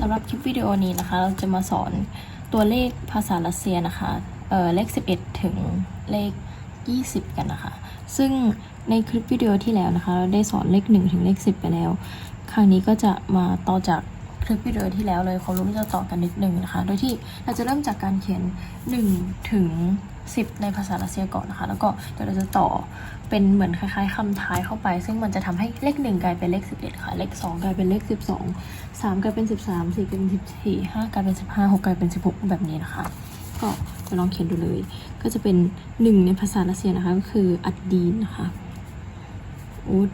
สำหรับคลิปวิดีโอนี้นะคะ เราจะมาสอนตัวเลขภาษารัสเซียนะคะเเลข 11 ถึงเลข 20 กันนะคะ ซึ่งในคลิปวิดีโอที่แล้วนะคะ เราได้สอนเลข 1 ถึงเลข 10 ไปแล้ว ครั้งนี้ก็จะมาต่อจากคลิปวิดีโอที่แล้วเลยความรู้จะต่อกันนิดนึงนะคะ โดยที่เราจะเริ่มจากการเขียน 1 ถึง 10 ในภาษารัสเซียก่อนนะคะ แล้วก็เดี๋ยวเราจะต่อเป็นเหมือนคล้ายๆคำท้ายเข้าไป ซึ่งมันจะทำให้เลข 1 กลายเป็นเลข 11 ค่ะ เลข 2 กลายเป็นเลข 12 3 กลายเป็น 13 4 กลายเป็น 14 5 กลายเป็น 15 6 กลายเป็น 16 แบบนี้นะคะ ก็จะลองเขียนดูเลย ก็จะเป็น 1 ในภาษารัสเซียนะคะก็คืออัดดีนนะคะอูด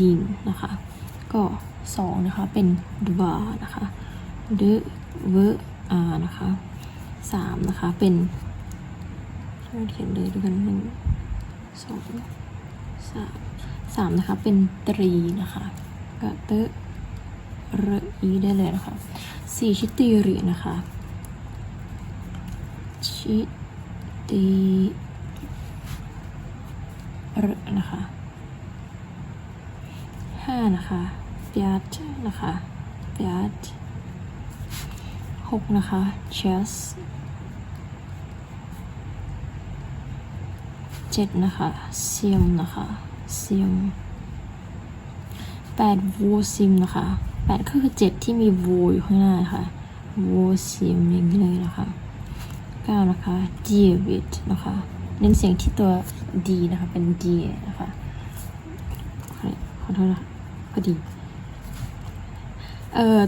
ดีนนะคะ ก็ 2 นะคะ เป็นดวานะคะเดเวอานะคะ 3 นะคะ เป็น เราเขียนเลยด้วยกันหนึ่งสองสามสามนะคะ เป็นตรีนะคะก็เตะเรอีได้เลยนะคะสี่ชิติรินะคะชิติรนะคะห้านะคะปยาตนะคะปยาตหกนะคะ chess เจ็ดนะคะเซียมนะคะเซียมแปดวูซิมนะคะแปดก็คือเจ็ดที่มีวูอยู่ข้างหน้าค่ะวูซิมอย่างนี้เลยนะคะเก้านะคะเดวิดนะคะเน้นเสียงที่ตัวดีนะคะเป็นดีนะคะขอโทษนะคะก็ดีเอ่อ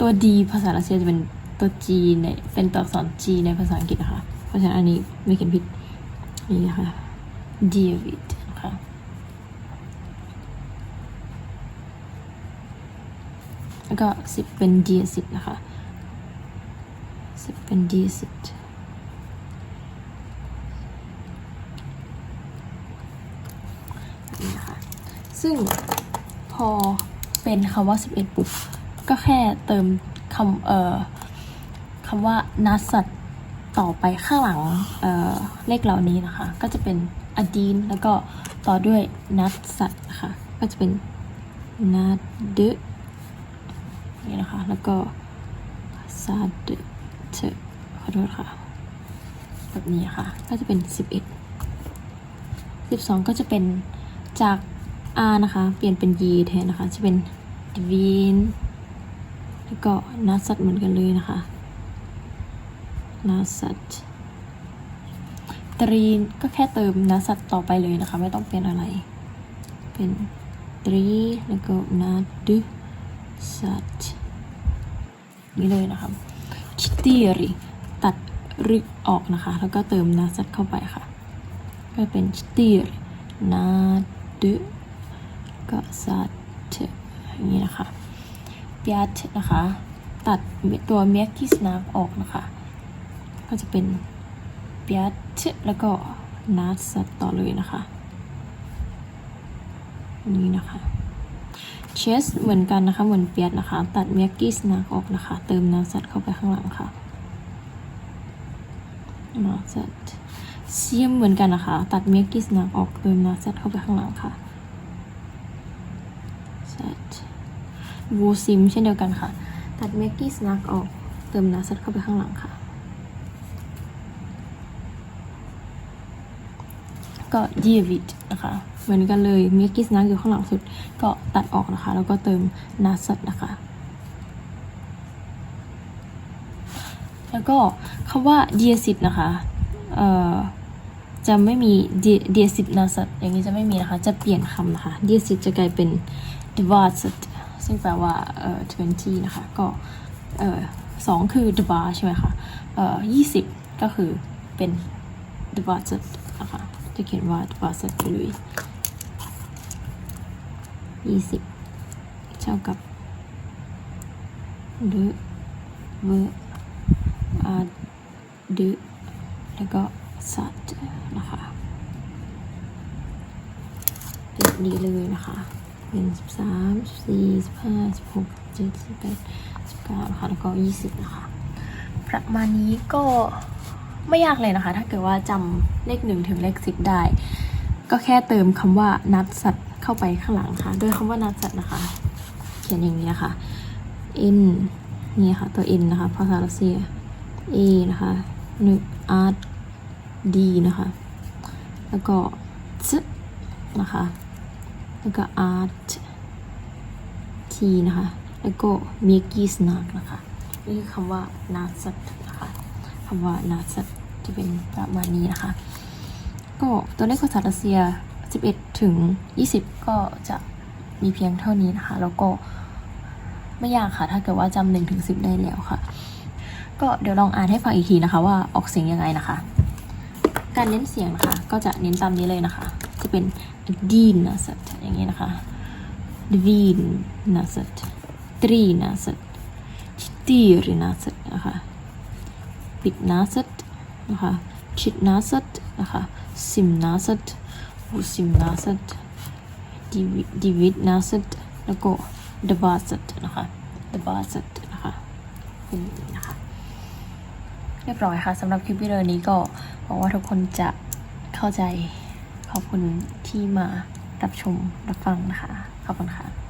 ตัวดีภาษารัสเซียจะเป็นตัว G ในเป็นตัวอักษร G ในภาษาอังกฤษนะคะ เพราะฉะนั้นอันนี้ไม่เขียนผิด นี่นะคะเดวิดนะคะแล้วก็สิบเป็นเดียสิบนะคะสิบเป็นเดียสิบนี่นะคะซึ่งพอเป็นคำว่า 11 ปุ๊บ ก็แค่เติมคำเอ่อคำว่านัสสัต ต่อไปข้างหลังเเลขเหล่านี้นะคะ ก็จะเป็นอดีนแล้วก็ต่อด้วยนัสสัตนะคะก็จะเป็นนัดเดนี่นะคะ แล้วก็ซาดเชขอโทษค่ะแบบนี้ค่ะ ก็จะเป็น 11 12 ก็จะเป็นจาก R นะคะ เปลี่ยนเป็น Y แทนนะคะ จะเป็น d v i n แล้วก็นัสสัตเหมือนกันเลยนะคะ นาสัตตรีนก็แค่เติมนาสัตต่อไปเลยนะคะ ไม่ต้องเป็นอะไร เป็นตรีแล้วก็นาดุสัตนี่เลยนะคะชิติริตัดริออกนะคะ แล้วก็เติมนาสัตเข้าไปค่ะ ก็เป็นชิติรินาดุก็สัตอย่างนี้นะคะเปียตนะคะ ตัดตัวเมียกิสนาออกนะคะ ก็จะเป็นเปียชแล้วก็นัสต่อเลยนะคะนี่นะคะเชสเหมือนกันนะคะ เหมือนเปียดนะคะ ตัดเมียกิสนาออกนะคะ เติมนัสเข้าไปข้างหลังค่ะนัสเซียมเหมือนกันนะคะ ตัดเมียกิสนาออกเติมนัสเข้าไปข้างหลังค่ะวูซิมเช่นเดียวกันค่ะ ตัดเมกกี้สนักออกเติมนัสเข้าไปข้างหลังค่ะ ก็เดวิดนะคะเหมือนกันเลยเมกกิสนักอยู่ข้างหลังสุดก็ตัดออกนะคะ แล้วก็เติมนัสนะคะ แล้วก็คำว่าเดียสิตนะคะเอ่อจะไม่มีเดียสิตนาสัตอย่างนี้จะไม่มีนะคะ จะเปลี่ยนคำนะคะเดียสิตจะกลายเป็นดวาสัตซึ่งแปลว่าเอ่อ20นะคะ ก็เอ่อสองคือ the bar ใช่ไหมคะเอ่อ20ก็คือเป็น the bar set นะคะ จะเขียนว่า the bar set ไปเลย20เท่ากับ the v a d แล้วก็ sat นะคะแบบนี้เลยนะคะเป็นสิบสามสี่สิบห้าสิบหกเจ็ดสิบแปดสิบเก้านะคะแล้วก็ยี่สิบนะคะ ประมาณนี้ก็ ไม่ยากเลยนะคะ ถ้าเกิดว่าจำเลขหนึ่งถึงเลขสิบได้ ก็แค่เติมคำว่านัดสัตว์เข้าไปข้างหลังค่ะ โดยคำว่านัดสัตว์นะคะ เขียนอย่างนี้นะคะ in นี่ค่ะ ตัว N นะคะภาษารัสเซีย A นะคะนึก art D นะคะ แล้วก็ Z นะคะ แล้วก็ art T นะคะ แล้วก็ m i k i s n a k นะคะ นี่คือคำว่า n a s a t นะคะ คำว่า n a s a t จะเป็นประมาณนี้นะคะ ก็ตัวเลขภาษารัสเซีย 11 ถึง 20 ก็จะมีเพียงเท่านี้นะคะ แล้วก็ไม่ยากค่ะ ถ้าเกิดว่าจำ1ถึง10ได้แล้วค่ะ ก็เดี๋ยวลองอ่านให้ฟังอีกทีนะคะ ว่าออกเสียงยังไงนะคะ การเน้นเสียงนะคะ ก็จะเน้นตามนี้เลยนะคะ จะเป็น d i n a s a t อย่างนี้นะคะ d v i n a s a t t r i n a s a t t i r n a s a t นะคะ p i t n a s a t นะคะ c h i t n a s a t นะคะ sim n a s a t u s i m n a s a t d i v i d n a s a t แล้วก็ d b a s a t นะคะ d b a s a t นะคะเป็นอย่างนี้นะคะเรียบร้อยค่ะสำหรับคลิปวิดีโอนี้ก็หวังว่าทุกคนจะเข้าใจขอบคุณที่มารับชมรับฟังนะคะ ขอบคุณค่ะ